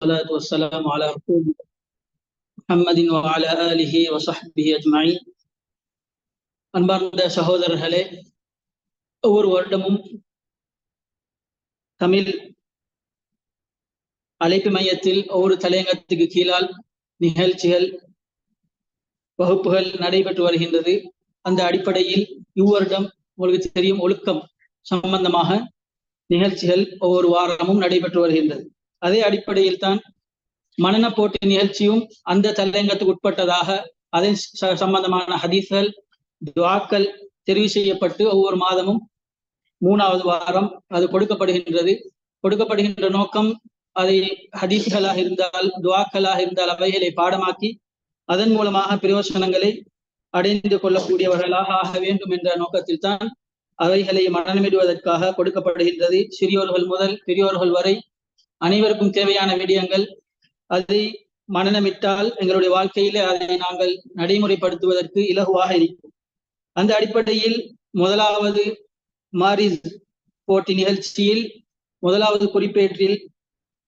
والصلاة والسلام على رسول محمد وعلى آله وصحبه أجمعين அன்பார்ந்த சகோதரர்களே ஒவ்வொரு வருடமும் தமிழ் அழைப்பு மையத்தில் ஒவ்வொரு தலையங்கத்துக்கு கீழால் நிகழ்ச்சிகள் வகுப்புகள் நடைபெற்று வருகின்றது அந்த அடிப்படையில் இவ்வருடம் உங்களுக்கு தெரியும் ஒழுக்கம் சம்பந்தமாக நிகழ்ச்சிகள் ஒவ்வொரு வாரமும் நடைபெற்று வருகின்றது அதே அடிப்படையில் தான் மனன போட்டி நிகழ்ச்சியும் அந்த தலையங்கத்துக்கு உட்பட்டதாக அதன் சம்பந்தமான ஹதீஸ்கள் துவாக்கள் தெரிவு செய்யப்பட்டு ஒவ்வொரு மாதமும் மூணாவது வாரம் அது கொடுக்கப்படுகின்றது. கொடுக்கப்படுகின்ற நோக்கம் அதை ஹதீஸ்களாக இருந்தால் துவாக்களாக இருந்தால் அவைகளை பாடமாக்கி அதன் மூலமாக பிரயோசனங்களை அடைந்து கொள்ளக்கூடியவர்களாக ஆக வேண்டும் என்ற நோக்கத்தில் தான் அவைகளை மரணமிடுவதற்காக கொடுக்கப்படுகின்றது. சிறியோர்கள் முதல் பெரியோர்கள் வரை அனைவருக்கும் தேவையான விடயங்கள் அதை மனநமிட்டால் எங்களுடைய வாழ்க்கையில அதை நாங்கள் நடைமுறைப்படுத்துவதற்கு இலகுவாக இருக்கும். அந்த அடிப்படையில் முதலாவது மாரிஸ் போட்டி நிகழ்ச்சியில் முதலாவது குறிப்பேற்றில்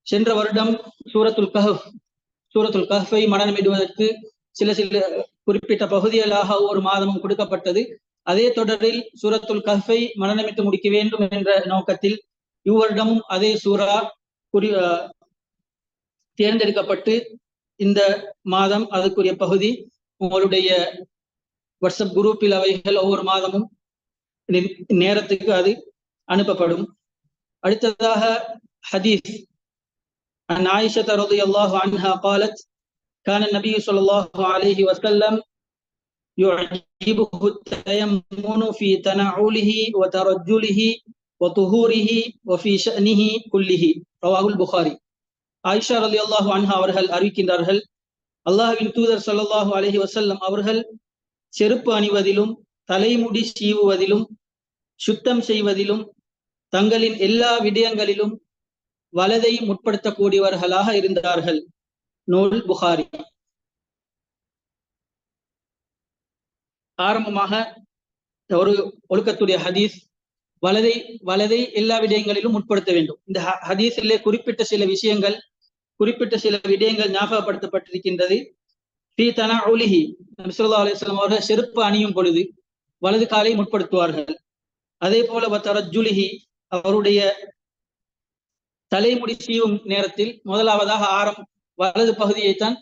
சென்ற வருடம் சூரத்துல் கஹப் சூரத்துல் கஹ்ஃபை மனநமிடுவதற்கு சில சில குறிப்பிட்ட பகுதிகளாக ஒரு மாதமும் கொடுக்கப்பட்டது. அதே தொடரில் சூரத்துல் கஹ்ஃபை மனநமிட்டு முடிக்க வேண்டும் என்ற நோக்கத்தில் இவ்வருடமும் அதே சூரா குறி தேர்ந்தெடுக்கப்பட்டு இந்த மாதம் அதுக்குரிய பகுதி உங்களுடைய வாட்ஸ்அப் குரூப்பில் அவைகள் ஒவ்வொரு மாதமும் நேரத்துக்கு அது அனுப்பப்படும் அடுத்ததாக ஹதீஸ் عن عائشة رضي الله عنها قالت كان النبي صلى الله عليه وسلم يعجبه التيمن في تنعله وترجله ஒத்துஹூரிஹி ஒஃபிஷனிஹி குல்லிஹி ரவாகுல் புகாரி ஆயிஷா அலி அல்லாஹு அன்ஹா அவர்கள் அறிவிக்கின்றார்கள். அல்லாஹுவின் தூதர் சல்லாஹு அலஹி வசல்லம் அவர்கள் செருப்பு அணிவதிலும் தலைமுடி சீவுவதிலும் சுத்தம் செய்வதிலும் தங்களின் எல்லா விடயங்களிலும் வலதை முற்படுத்தக்கூடியவர்களாக இருந்தார்கள். நூல் புகாரி. ஆரம்பமாக ஒரு ஒழுக்கத்துடைய ஹதீஸ் வலதை வலதை எல்லா விடயங்களிலும் உட்படுத்த வேண்டும். இந்த ஹதீஸிலே குறிப்பிட்ட சில விஷயங்கள் குறிப்பிட்ட சில விடயங்கள் ஞாபகப்படுத்தப்பட்டிருக்கின்றது. பி தனா ஒலிஹி நபிசுல்லா அலிஸ்லாம் அவர்கள் செருப்பு அணியும் பொழுது வலது காலை முற்படுத்துவார்கள் அதே போல தரஜுலிஹி அவருடைய தலைமுடி சீவும் நேரத்தில் முதலாவதாக ஆரம் வலது பகுதியை தான்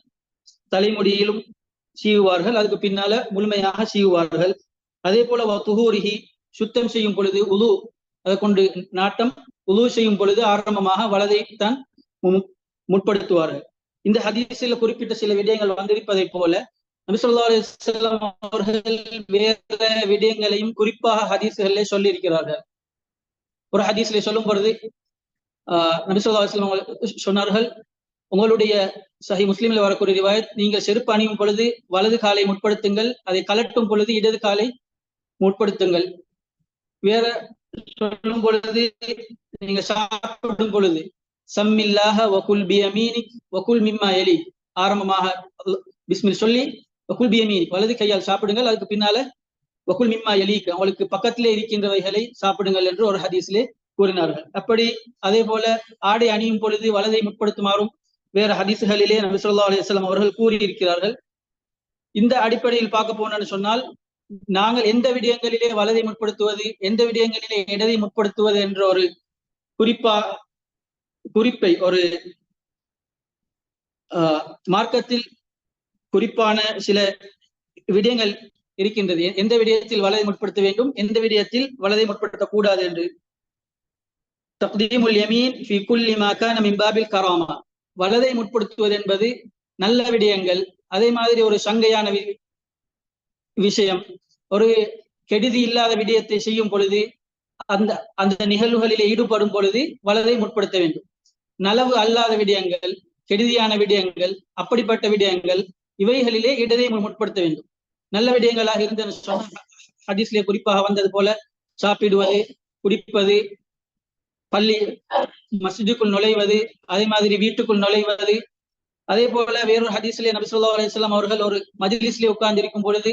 தலைமுடியிலும் சீவுவார்கள். அதுக்கு பின்னால முழுமையாக சீவுவார்கள். அதே போல துகூரிஹி சுத்தம் செய்யும் பொழுது உது அதை கொண்டு நாட்டம் உது செய்யும் பொழுது ஆரம்பமாக வலதை தான் முற்படுத்துவார்கள் இந்த ஹதீஸில் குறிப்பிட்ட சில விடயங்கள் வந்திருப்பதை போல நபிசல்லா அலிஸ்லாம் அவர்கள் வேற விடயங்களையும் குறிப்பாக ஹதீஸ்களிலே சொல்லியிருக்கிறார்கள். ஒரு ஹதீஸ்ல சொல்லும் பொழுது ஆஹ் நபிசல்லா அலிஸ்லாம் சொன்னார்கள் உங்களுடைய சஹி முஸ்லீம்ல வரக்கூடிய ரிவாயத் நீங்கள் செருப்பு அணியும் பொழுது வலது காலை முற்படுத்துங்கள் அதை கலட்டும் பொழுது இடது காலை முற்படுத்துங்கள். வேற சொல்லும் பொழுது நீங்க சாப்பிடும் பொழுது சம்மில்லாக வகுல் பியமீனிக் வகுல் மிம்மா எலி. ஆரம்பமாக பிஸ்மில் சொல்லி வகுல் பியமீனிக். வலது கையால் சாப்பிடுங்கள் அதுக்கு பின்னால வகுல் மிம்மா எலிக்கு அவங்களுக்கு பக்கத்திலே இருக்கின்றவைகளை சாப்பிடுங்கள் என்று ஒரு ஹதீஸ்லே கூறினார்கள். அப்படி அதே போல ஆடை அணியும் பொழுது வலதை முற்படுத்துமாறும் வேற ஹதீசுகளிலே நபி சொல்லா அலிஸ்லாம் அவர்கள் கூறியிருக்கிறார்கள். இந்த அடிப்படையில் பார்க்க போனோம்னு சொன்னால் நாங்கள் எந்த விடயங்களிலே வலதை முற்படுத்துவது எந்த விடயங்களிலே இடதை முற்படுத்துவது என்ற ஒரு குறிப்பா குறிப்பை ஒரு மார்க்கத்தில் குறிப்பான சில விடயங்கள் இருக்கின்றது. எந்த விடயத்தில் வலதை முற்படுத்த வேண்டும் எந்த விடயத்தில் வலதை முற்படுத்தக்கூடாது என்று. தப்தீமுல் யமீன் ஃபி குல்லி மாகான மிம்பாபில் கராமா. வலதை முற்படுத்துவது என்பது நல்ல விடயங்கள் அதே மாதிரி ஒரு சங்கையான விஷயம். ஒரு கெடுதி இல்லாத விடயத்தை செய்யும் பொழுது அந்த அந்த நிகழ்வுகளில் ஈடுபடும் பொழுது வலதை முற்படுத்த வேண்டும். நலவு அல்லாத விடயங்கள் கெடுதியான விடயங்கள் அப்படிப்பட்ட விடயங்கள் இவைகளிலே இடதை முற்படுத்த வேண்டும். நல்ல விடயங்களாக இருந்த ஹதீஸ்லே குறிப்பாக வந்தது போல சாப்பிடுவது குடிப்பது பள்ளி மஸ்ஜிதுக்குள் நுழைவது அதே மாதிரி வீட்டுக்குள் நுழைவது. அதே போல வேறொரு ஹதீஸ்லே நபிசுல்லா அலிஸ்லாம் அவர்கள் ஒரு மஜிலிஸ்லே உட்கார்ந்து இருக்கும் பொழுது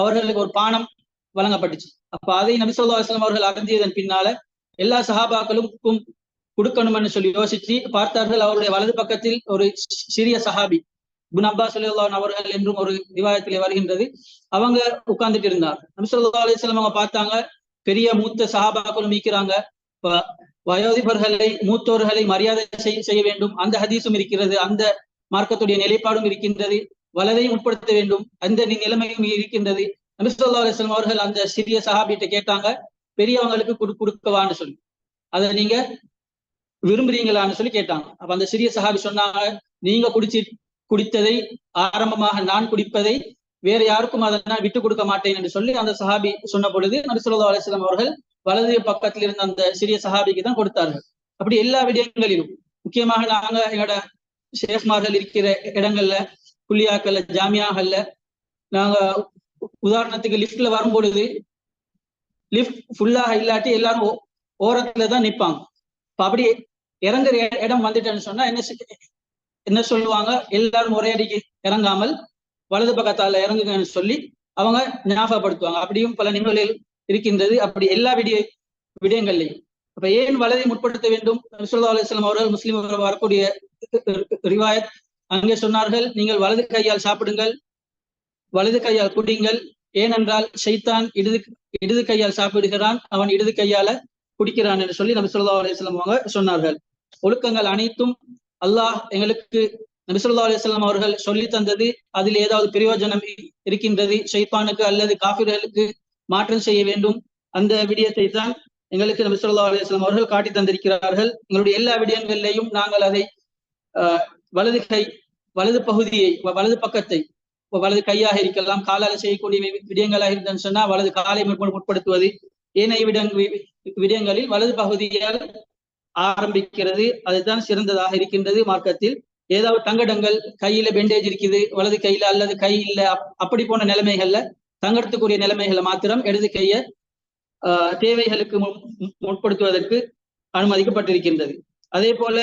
அவர்களுக்கு ஒரு பானம் வழங்கப்பட்டுச்சு. அப்ப அதை நபிசுல்லா அலிஸ்லாம் அவர்கள் அருந்தியதன் பின்னால எல்லா சஹாபாக்களுக்கும் கொடுக்கணும்னு சொல்லி யோசிச்சு பார்த்தார்கள். அவருடைய வலது பக்கத்தில் ஒரு சிறிய சஹாபி குன் அப்பாஸ் அவர்கள் என்றும் ஒரு விவாதத்திலே வருகின்றது. அவங்க உட்கார்ந்துட்டு இருந்தார். நபிசல்லா அலிஸ்லாம் அவங்க பார்த்தாங்க பெரிய மூத்த சஹாபாக்களும் மீக்கிறாங்க வயோதிபர்களை மூத்தோர்களை மரியாதை செய்ய வேண்டும். அந்த ஹதீஸும் இருக்கிறது. அந்த மார்க்கத்துடைய நிலைப்பாடும் இருக்கின்றது. வலதையும் உட்படுத்த வேண்டும். அந்த நிலைமையும் இருக்கின்றது. நபிசுல்லா அலிஸ்லாம் அவர்கள் அந்த சிறிய சஹாபிட்ட கேட்டாங்க பெரியவங்களுக்கு குடு கொடுக்கவான்னு சொல்லி. அதை நீங்க விரும்புறீங்களான்னு சொல்லி கேட்டாங்க. அப்ப அந்த சிறிய சஹாபி சொன்னாங்க நீங்க குடிச்சு குடித்ததை ஆரம்பமாக நான் குடிப்பதை வேற யாருக்கும் அதை நான் விட்டு கொடுக்க மாட்டேன் என்று சொல்லி அந்த சஹாபி சொன்ன பொழுது நபிசுல்லா அலிஸ்லாம் அவர்கள் வலது பக்கத்தில் இருந்த அந்த சிறிய சஹாபிக்கு தான் கொடுத்தார்கள். அப்படி எல்லா விடயங்களிலும் முக்கியமாக நாங்க எங்களோட ஷேஃப்மார்கள் இருக்கிற இடங்கள்ல புள்ளியாக்கல்ல ஜாமியாகல்ல நாங்க உதாரணத்துக்கு லிஃப்ட்ல வரும் பொழுது ஃபுல்லாக இல்லாட்டி எல்லாரும் ஓரத்துல தான் நிற்பாங்க இப்போ அப்படி இறங்குற இடம் வந்துட்டேன்னு சொன்னா என்ன என்ன சொல்லுவாங்க? எல்லாரும் ஒரே அடிக்கு இறங்காமல் வலது பக்கத்தால இறங்குங்கன்னு சொல்லி அவங்க ஞாபகப்படுத்துவாங்க. அப்படியும் பல நிகழ்வுகள் இருக்கின்றது. அப்படி எல்லா விடிய விடயங்கள்லையும். அப்ப ஏன் வலதை முற்படுத்த வேண்டும்? சொல்லா அலுவலாம் அவர்கள் முஸ்லீம் வரக்கூடிய ரிவாயத் அங்கே சொன்னார்கள் நீங்கள் வலது கையால் சாப்பிடுங்கள் வலது கையால் குடிங்கள். ஏனென்றால் ஷைத்தான் இடது இடது கையால் சாப்பிடுகிறான் அவன் இடது கையால குடிக்கிறான் என்று சொல்லி நபி சொல்லா அலுவலாம் அவங்க சொன்னார்கள். ஒழுக்கங்கள் அனைத்தும் அல்லாஹ் எங்களுக்கு நபி சொல்லா அலுவலாம் அவர்கள் சொல்லி தந்தது. அதில் ஏதாவது பிரயோஜனம் இருக்கின்றது. ஷைப்பானுக்கு அல்லது காபிர்களுக்கு மாற்றம் செய்ய வேண்டும். அந்த விடயத்தை தான் எங்களுக்கு நபி சொல்லா அலுவலாம் அவர்கள் காட்டி தந்திருக்கிறார்கள். எங்களுடைய எல்லா விடயங்களிலேயும் நாங்கள் அதை வலது கை வலது பகுதியை வலது பக்கத்தை வலது கையாக இருக்கலாம் காலால் செய்யக்கூடிய விடயங்களாக இருந்தேன்னு சொன்னா வலது காலை முற்படுத்துவது ஏனைய விடங் விடயங்களில் வலது பகுதியால் ஆரம்பிக்கிறது அதுதான் சிறந்ததாக இருக்கின்றது மார்க்கத்தில். ஏதாவது தங்கடங்கள் கையில பெண்டேஜ் இருக்குது வலது கையில அல்லது கை இல்ல அப்படி போன நிலைமைகள்ல தங்கடத்துக்குரிய நிலைமைகளை மாத்திரம் இடது கைய ஆஹ் தேவைகளுக்கு முற்படுத்துவதற்கு அனுமதிக்கப்பட்டிருக்கின்றது. அதே போல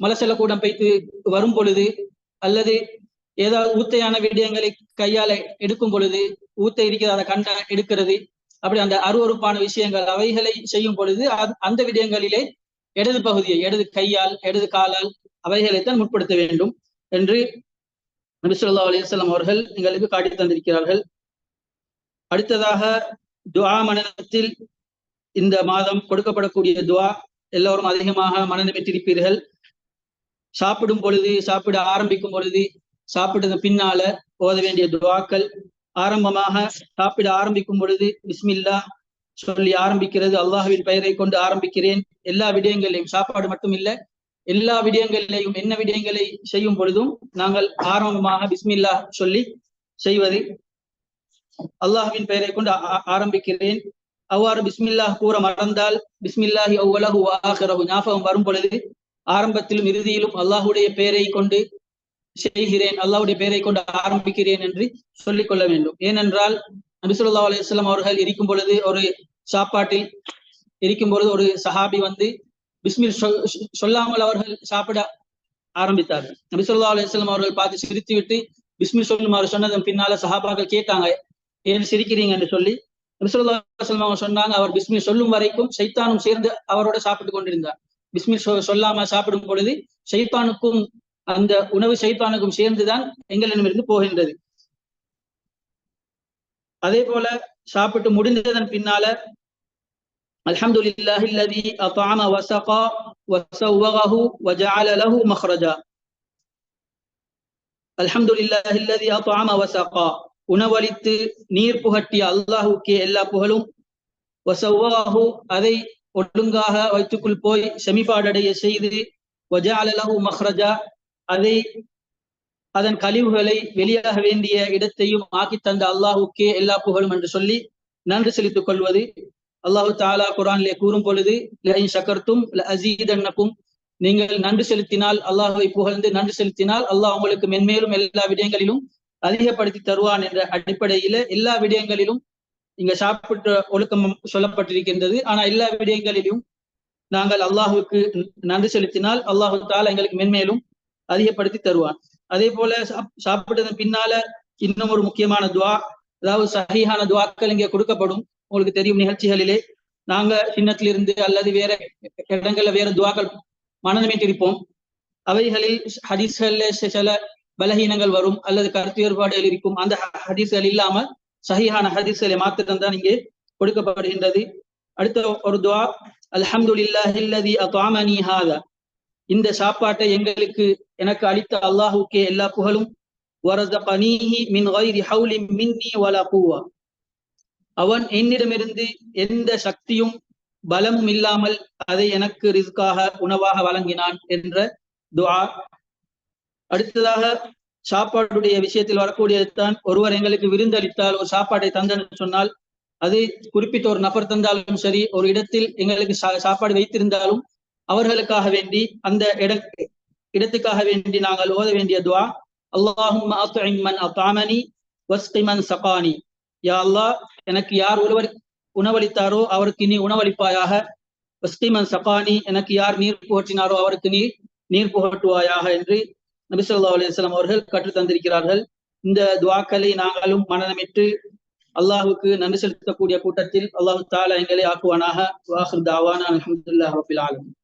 மலசல கூடம் பைத்து வரும் பொழுது அல்லது ஏதாவது ஊத்தையான விடயங்களை கையால எடுக்கும் பொழுது ஊத்தை இருக்கிற அதை கண்ட எடுக்கிறது அப்படி அந்த அருவறுப்பான விஷயங்கள் அவைகளை செய்யும் பொழுது அந்த விடயங்களிலே இடது பகுதியை இடது கையால் இடது காலால் அவைகளைத்தான் முற்படுத்த வேண்டும் என்று நபிசுல்லா அலிசல்லாம் அவர்கள் எங்களுக்கு காட்டி தந்திருக்கிறார்கள். அடுத்ததாக துவா மனத்தில் இந்த மாதம் கொடுக்கப்படக்கூடிய துவா எல்லோரும் அதிகமாக மனநிலை சாப்பிடும் பொழுது சாப்பிட ஆரம்பிக்கும் பொழுது சாப்பிட்டது பின்னால ஓத வேண்டிய துவாக்கள். ஆரம்பமாக சாப்பிட ஆரம்பிக்கும் பொழுது பிஸ்மில்லா சொல்லி ஆரம்பிக்கிறது அல்லாஹுவின் பெயரை கொண்டு ஆரம்பிக்கிறேன். எல்லா விடயங்களையும் சாப்பாடு மட்டும் இல்ல எல்லா விடயங்களையும் என்ன விடயங்களை செய்யும் பொழுதும் நாங்கள் ஆரம்பமாக பிஸ்மில்லா சொல்லி செய்வது. அல்லாஹுவின் பெயரை கொண்டு ஆரம்பிக்கிறேன். அவ்வாறு பிஸ்மில்லா கூற மறந்தால் பிஸ்மில்லாஹி அவ்வளவு ஆகிறவு ஞாபகம் வரும் பொழுது ஆரம்பத்திலும் இறுதியிலும் அல்லாஹுடைய பெயரை கொண்டு செய்கிறேன் அல்லாஹுடைய பெயரை கொண்டு ஆரம்பிக்கிறேன் என்று சொல்லிக் கொள்ள வேண்டும். ஏனென்றால் நபிசுல்லா அலுவலாம் அவர்கள் இருக்கும் பொழுது ஒரு சாப்பாட்டில் இருக்கும் பொழுது ஒரு சஹாபி வந்து பிஸ்மில் சொல்லாமல் அவர்கள் சாப்பிட ஆரம்பித்தார்கள். நபிசுல்லா அலுவலாம் அவர்கள் பார்த்து சிரித்து விட்டு பிஸ்மில் சொல்லுமாறு சொன்னதன் பின்னால சஹாபாக்கள் கேட்டாங்க ஏன் சிரிக்கிறீங்க? என்று சொல்லி நபிசுல்லா அலுவலாம் அவங்க சொன்னாங்க அவர் பிஸ்மில் சொல்லும் வரைக்கும் சைத்தானும் சேர்ந்து அவரோட சாப்பிட்டு கொண்டிருந்தார். பிஸ்மில் சொல்லாம சாப்பிடும் பொழுது சைத்தானுக்கும் அந்த உணவு சைத்தானுக்கும் சேர்ந்துதான் எங்களிடமிருந்து போகின்றது அதே போல சாப்பிட்டு முடிந்ததன் பின்னால அல்ஹம்து لله الذي أطعم وسقى وسوغه وجعل له مخرجا الحمد لله الذي أطعم وسقى உணவளித்து நீர் புகட்டிய அல்லாஹுக்கே எல்லா புகழும் வசவ்வாஹு அதை ஒழுங்காக வைத்துக்குள் போய் செமிபாடடைய செய்து வஜாலலஹு மஹ்ரஜா அதை அதன் கழிவுகளை வெளியாக வேண்டிய இடத்தையும் ஆக்கி தந்த அல்லாஹுக்கே எல்லா புகழும் என்று சொல்லி நன்றி செலுத்திக் கொள்வது. அல்லாஹு தாலா குரானிலே கூறும் பொழுது சக்கர்த்தும் அசீதன்னக்கும் நீங்கள் நன்றி செலுத்தினால் அல்லாஹுவை புகழ்ந்து நன்றி செலுத்தினால் அல்லாஹ் உங்களுக்கு மென்மேலும் எல்லா விடயங்களிலும் அதிகப்படுத்தி தருவான் என்ற அடிப்படையில எல்லா விடயங்களிலும் இங்க சாப்பிட்ட ஒழுக்கம் சொல்லப்பட்டிருக்கின்றது. ஆனா எல்லா விடயங்களிலும் நாங்கள் அல்லாஹுக்கு நன்றி செலுத்தினால் அல்லாஹு தால எங்களுக்கு மென்மேலும் அதிகப்படுத்தி தருவான். அதே போல சாப்பிட்டதன் பின்னால இன்னும் ஒரு முக்கியமான துவா அதாவது சகிஹான துவாக்கள் இங்கே கொடுக்கப்படும். உங்களுக்கு தெரியும் நிகழ்ச்சிகளிலே நாங்க சின்னத்திலிருந்து அல்லது வேற இடங்கள்ல வேற துவாக்கள் மனநமைத்திருப்போம் அவைகளில் ஹதீஸ்கள்ல சில பலகீனங்கள் வரும் அல்லது கருத்து வேறுபாடுகள் இருக்கும். அந்த ஹதீஸ்கள் இல்லாமல் சஹிஹான ஹதீஸ்களை மாத்திரம் தான் இங்கே கொடுக்கப்படுகின்றது. அடுத்த ஒரு துவா அல்ஹம்துலில்லாஹில்லதி அத்அமனி ஹாதா. இந்த சாப்பாட்டை எங்களுக்கு எனக்கு அளித்த அல்லாஹுக்கே எல்லா புகழும். வரஸகனீஹி மின் கைரி ஹவுலி மின்னி வலா பூவா அவன் என்னிடமிருந்து எந்த சக்தியும் பலமும் இல்லாமல் அதை எனக்கு ரிஸ்காக உணவாக வழங்கினான் என்ற துஆ அடுத்ததாக சாப்பாடுடைய விஷயத்தில் வரக்கூடியதுதான் ஒருவர் எங்களுக்கு விருந்தளித்தால் ஒரு சாப்பாட்டை தந்தன்னு சொன்னால் அது குறிப்பிட்ட ஒரு நபர் தந்தாலும் சரி ஒரு இடத்தில் எங்களுக்கு சாப்பாடு வைத்திருந்தாலும் அவர்களுக்காக வேண்டி அந்த இட இடத்துக்காக வேண்டி நாங்கள் ஓத வேண்டிய துவா அல்லாஹும் தாமனி வஸ்கிமன் சபானி யா அல்லாஹ் எனக்கு யார் ஒருவர் உணவளித்தாரோ அவருக்கு நீ உணவளிப்பாயாக. வஸ்கிமன் சபானி எனக்கு யார் நீர் புகட்டினாரோ அவருக்கு நீ நீர் புகட்டுவாயாக என்று நபிசல்லா அலிஸ்லாம் அவர்கள் கற்று தந்திருக்கிறார்கள். இந்த துவாக்களை நாங்களும் மனநமிட்டு அல்லாஹுக்கு நன்றி செலுத்தக்கூடிய கூட்டத்தில் அல்லாஹு தாலா எங்களை ஆக்குவானாக. வாஹர் தாவானா ஆலமின்.